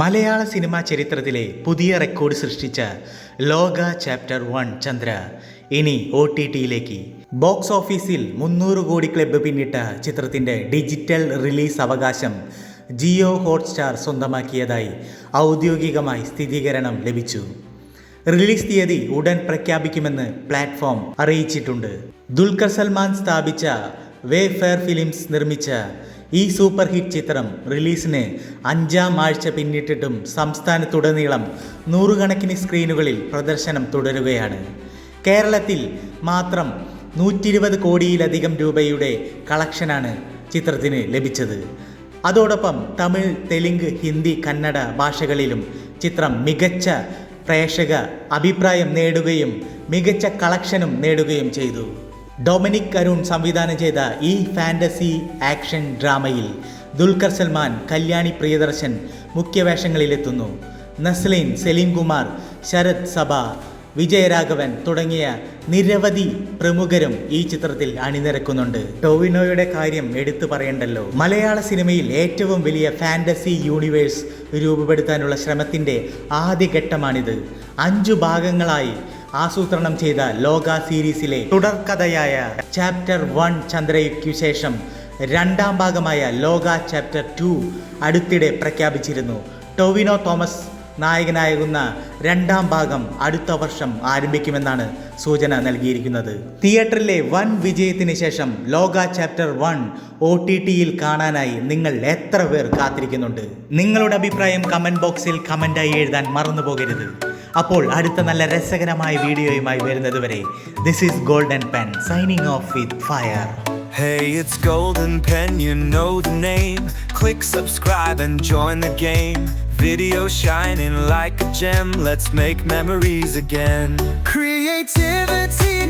മലയാള cinema ചരിത്രത്തിലെ പുതിയ record സൃഷ്ടിച്ച ലോക ചാപ്റ്റർ വൺ ചന്ദ്ര. ഇനി ഒ ടി ടിയിലേക്ക് ബോക്സ് ഓഫീസിൽ മുന്നൂറ് കോടി ക്ലബ്ബ് പിന്നിട്ട ചിത്രത്തിന്റെ ഡിജിറ്റൽ റിലീസ് അവകാശം ജിയോ ഹോട്ട്സ്റ്റാർ സ്വന്തമാക്കിയതായി ഔദ്യോഗികമായി സ്ഥിരീകരണം ലഭിച്ചു. റിലീസ് തീയതി ഉടൻ പ്രഖ്യാപിക്കുമെന്ന് പ്ലാറ്റ്ഫോം അറിയിച്ചിട്ടുണ്ട്. ദുൽഖർ സൽമാൻ സ്ഥാപിച്ച വേ ഫെയർ ഫിലിംസ് നിർമ്മിച്ച ഈ സൂപ്പർ ഹിറ്റ് ചിത്രം റിലീസിന് അഞ്ചാം ആഴ്ച പിന്നിട്ടിട്ടും സംസ്ഥാനത്തുടനീളം നൂറുകണക്കിന് സ്ക്രീനുകളിൽ പ്രദർശനം തുടരുകയാണ്. കേരളത്തിൽ മാത്രം നൂറ്റി ഇരുപത് കോടിയിലധികം രൂപയുടെ കളക്ഷനാണ് ചിത്രത്തിന് ലഭിച്ചത്. അതോടൊപ്പം തമിഴ് തെലുങ്ക് ഹിന്ദി കന്നഡ ഭാഷകളിലും ചിത്രം മികച്ച പ്രേക്ഷക അഭിപ്രായം നേടുകയും മികച്ച കളക്ഷനും നേടുകയും ചെയ്തു. ഡൊമിനിക് അരുൺ സംവിധാനം ചെയ്ത ഈ ഫാന്റസി ആക്ഷൻ ഡ്രാമയിൽ ദുൽഖർ സൽമാൻ കല്യാണി പ്രിയദർശൻ മുഖ്യവേഷങ്ങളിലെത്തുന്നു. നസ്ലീൻ സെലീം കുമാർ ശരത് സഭ വിജയരാഘവൻ തുടങ്ങിയ നിരവധി പ്രമുഖരും ഈ ചിത്രത്തിൽ അണിനിരക്കുന്നുണ്ട്. ടോവിനോയുടെ കാര്യം എടുത്തു പറയണ്ടല്ലോ. മലയാള സിനിമയിൽ ഏറ്റവും വലിയ ഫാന്റസി യൂണിവേഴ്സ് രൂപപ്പെടുത്താനുള്ള ശ്രമത്തിന്റെ ആദ്യഘട്ടമാണിത്. അഞ്ചു ഭാഗങ്ങളായി ആസൂത്രണം ചെയ്ത ലോക സീരീസിലെ തുടർക്കഥയായ ചാപ്റ്റർ വൺ ചന്ദ്രയ്ക്കു ശേഷം രണ്ടാം ഭാഗമായ ലോക ചാപ്റ്റർ ടു അടുത്തിടെ പ്രഖ്യാപിച്ചിരുന്നു. ടൊവിനോ തോമസ് നായകനാകുന്ന രണ്ടാം ഭാഗം അടുത്ത വർഷം ആരംഭിക്കുമെന്നാണ് സൂചന നൽകിയിരിക്കുന്നത്. തിയേറ്ററിലെ വൻ വിജയത്തിന് ശേഷം ലോക ചാപ്റ്റർ വൺ ഒ ടി ടിയിൽ കാണാനായി നിങ്ങൾ എത്ര പേർ കാത്തിരിക്കുന്നുണ്ട്? നിങ്ങളുടെ അഭിപ്രായം കമന്റ് ബോക്സിൽ കമന്റായി എഴുതാൻ മറന്നു പോകരുത് അപ്പോൾ അടുത്ത നല്ല രസകരമായ വീഡിയോയുമായി വരുന്നതുവരെ this is golden pen signing off with fire Hey, it's Golden Pen, you know the name. Click subscribe and join the game. Video shining like a gem, let's make memories again. Creativity.